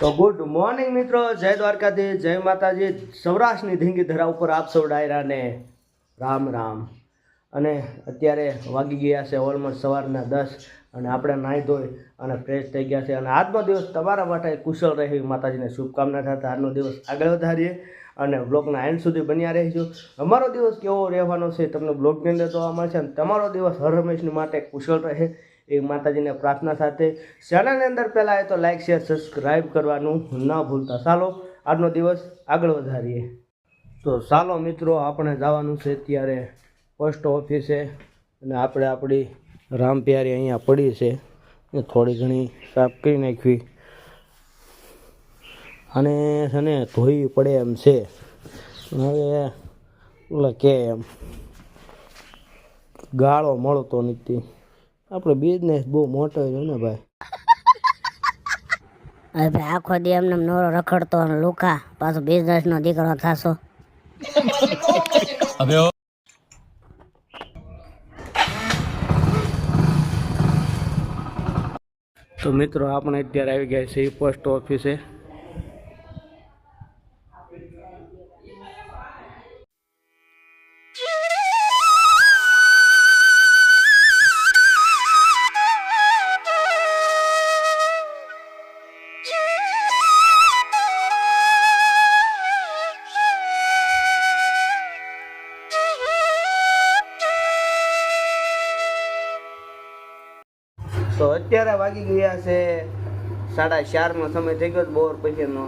તો good morning મિત્રો. જય દ્વારકાધીશ, જય માતાજી. સૌરાષ્ટ્રની ધીંગી ધરા ઉપર આપ સૌ ડાયરાને રામ રામ. અને અત્યારે વાગી ગયા છે ઓલમોસ્ટ સવારના દસ અને આપણે નાહી ધોઈ અને ફ્રેશ થઈ ગયા છે. અને આજનો દિવસ તમારા માટે કુશળ રહે માતાજીને શુભકામના થતા આજનો દિવસ આગળ વધારીએ અને બ્લોગના એન્ડ સુધી બન્યા રહીશું. અમારો દિવસ કેવો રહેવાનો છે? તમને બ્લોગની અંદર જોવા મળશે અને તમારો દિવસ હર હંમેશની માટે કુશળ રહે. એ માતાજીને પ્રાર્થના સાથે ચેનલની અંદર પહેલાં એ તો લાઇક શેર સબસ્ક્રાઈબ કરવાનું ન ભૂલતા. ચાલો, આજનો દિવસ આગળ વધારીએ. તો ચાલો મિત્રો, આપણે જવાનું છે ત્યારે પોસ્ટ ઓફિસે અને આપણે આપણી રામપ્યારી અહીંયા પડી છે. એ થોડી ઘણી સાફ કરી નાખવી. અને છે ને, ધોઈ પડે એમ છે. હવે ઓલા કે એમ. ગાળો મળતો નથી. આપણો બિઝનેસ બહુ મોટો છે ને ભાઈ. હવે ભાઈ આખો દી એમને એમ નવરો રખડતો અને લુકા પાછો બિઝનેસ નો દીકરો થાશો. તો મિત્રો આપણે અત્યારે આવી ગયા છે પોસ્ટ ઓફિસે તો અત્યારે વાગી ગયા છે સાડા ચારનો સમય થઈ ગયો બોર પછીનો.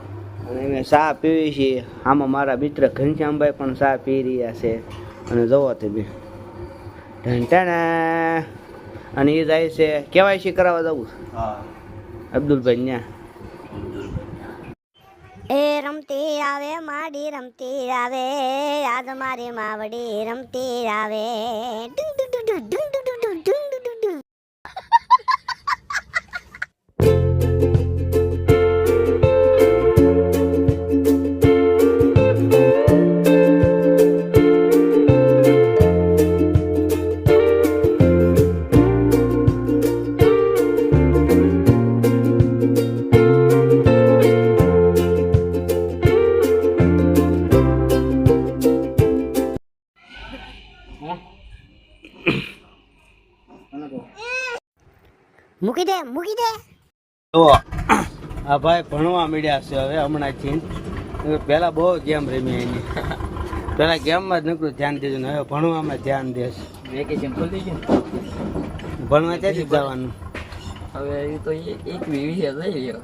અને અમે ચા પીવી છીએ. આમાં મારા મિત્ર ઘનશ્યામભાઈ પણ ચા પી રહ્યા છે. અને જવો તે બી. ઢણ ઢણ. અને એ જાય છે કેવાયસી કરાવવા જવું? અબ્દુલભાઈ ન્યા. એ રમતી આવે માડી રમતી આવે. આજ મારી માવડી રમતી આવે. મૂકી દે મૂકી દે. તો આ ભાઈ ભણવા મળ્યા છે હવે હમણાંથી. પહેલાં બહુ ગેમ રમી એની. પહેલાં ગેમમાં જ નકરું ધ્યાન દેજો ને હવે ભણવામાં ધ્યાન દેશ વેકેશન ખોલી છે ભણવા ક્યાંથી જવાનું? હવે એ તો એક વીવી છે લઈ લ્યો.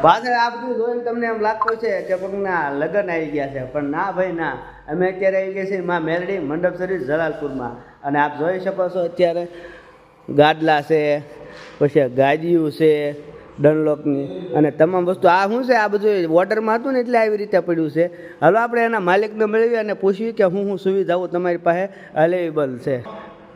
પાછળ આ બધું જોઈને તમને એમ લાગતું છે કે પગના લગ્ન આવી ગયા છે. પણ ના ભાઈ, ના. અમે અત્યારે આવી ગયા છીએ માં મેરડી મંડપ સર્વિસ જલાલપુરમાં. અને આપ જોઈ શકો છો અત્યારે ગાદલા છે, પછી ગાદીયું છે, ડનલોકની. અને તમામ વસ્તુ આ શું છે? આ બધું વોટરમાં હતું ને એટલે આવી રીતે પડ્યું છે. હવે આપણે એના માલિકને મેળવી અને પૂછ્યું કે હું હું સુવિધાઓ તમારી પાસે અવેલેબલ છે.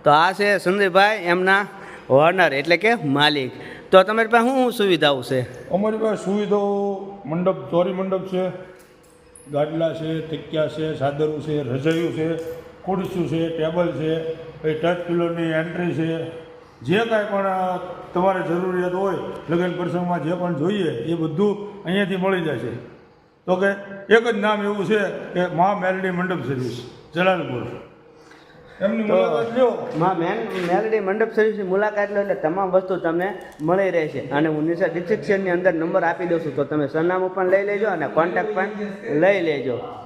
તો આ છે સંજયભાઈ એમના ઓનર એટલે કે માલિક. તો તમારી પાસે શું સુવિધાઓ છે? અમારી પાસે સુવિધાઓ, મંડપ, ચોરી મંડપ છે, ગાડલા છે તિક્યા છે, સાદરું છે, રજાયું છે ખુરશીઓ છે, ટેબલ છે પછી ટચ પિલોની એન્ટ્રી છે. જે કાંઈ પણ તમારે જરૂરિયાત હોય, લગ્ન પ્રસંગમાં જે પણ જોઈએ, એ બધું અહીંયાથી મળી જાય છે. તો કે એક જ નામ એવું છે કે મા મેલડી મંડપ સર્વિસ જલાલપુર એમની મુલાકાત લ્યો માં મેન મેલડી મંડપ સર્વિસની મુલાકાત લો એટલે તમામ વસ્તુ તમને મળી રહેશે. અને હું નીચે ડિસ્ક્રિપ્શનની અંદર નંબર આપી દઉં છું. તો તમે સરનામું પણ લઈ લેજો અને કોન્ટેક્ટ પણ લઈ લેજો.